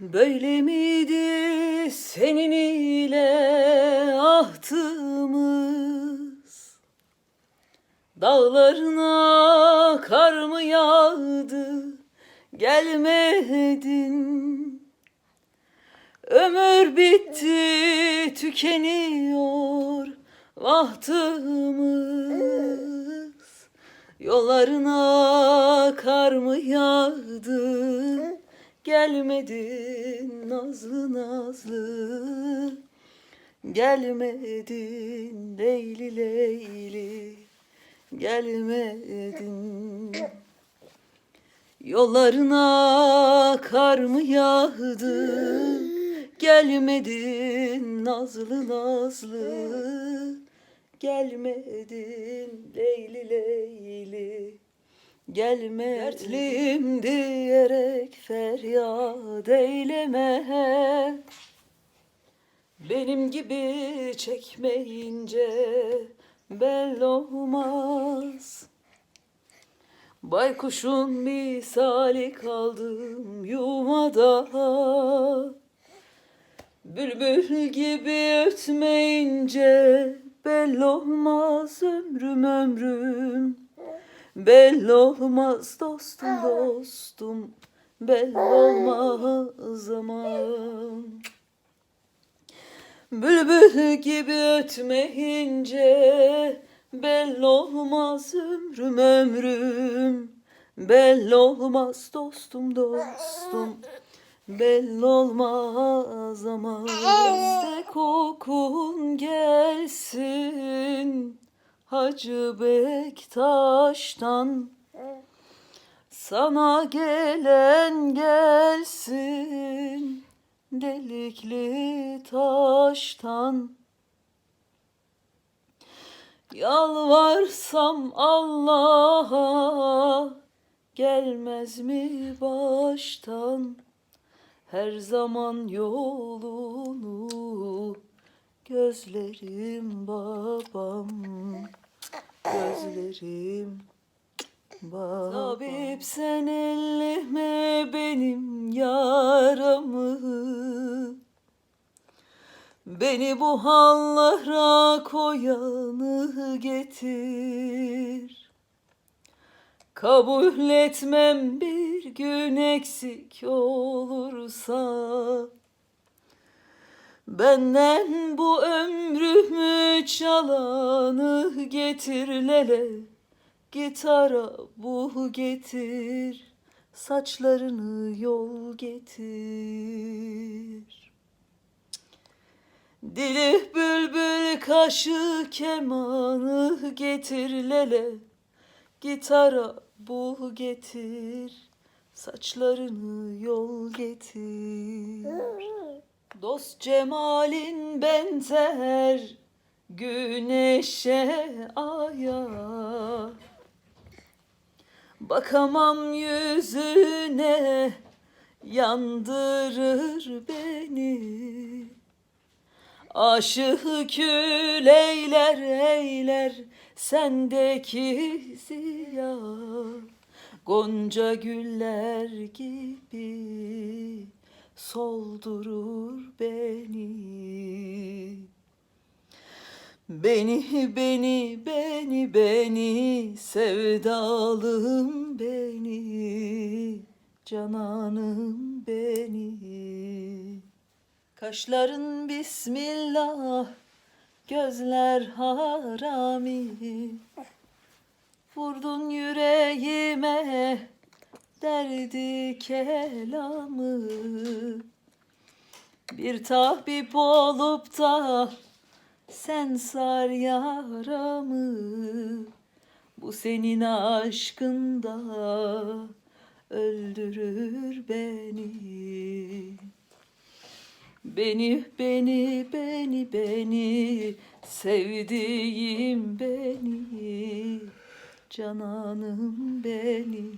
Böyle miydi senin ile ahtımız? Dağlarına kar mı yağdı? Gelmedin. Ömür bitti, tükeniyor vahtımız. Yollarına kar mı yağdı? Gelmedin nazlı nazlı. Gelmedin Leyli Leyli. Gelmedin. Yollarına kar mı yağdı? Gelmedin nazlı nazlı. Gelmedin Gelme dertliyim diyerek feryat eyleme. Benim gibi çekmeyince bel olmaz. Baykuşun misali kaldım yuvada Bülbül gibi ötmeyince belli olmaz ömrüm ömrüm Belli olmaz dostum dostum. Belli olmaz aman. Bülbül gibi ötmeyince belli olmaz ömrüm ömrüm. Belli olmaz dostum dostum. Belli olmaz ama de kokun gelsin Hacı Bektaş'tan. Sana gelen gelsin delikli taştan. Yalvarsam Allah'a gelmez mi baştan? Her zaman yolunu gözlerim babam gözlerim Tabip sen elleme benim yaramı. Beni bu hallara koyanı getir. Kabul etmem bir gün eksik olursa Benden bu ömrümü çalanı getir lele. Gitara bu getir Saçlarını yol getir. Dili bülbül kaşı kemanı getir lele. Gitara bul getir Saçlarını yol getir Dost cemalin benzer Güneşe aya Bakamam yüzüne Yandırır beni. Aşığı kül eyler eyler sendeki ziya. Gonca güller gibi soldurur beni Beni, beni, beni, beni, sevdalım beni, cananım beni. Kaşların bismillah, gözler harami. Vurdun yüreğime derdi kelamı. Bir tahbip olup da sen sar yaramı. Bu senin aşkında öldürür beni. Beni, beni, beni, beni, sevdiğim beni, cananım beni.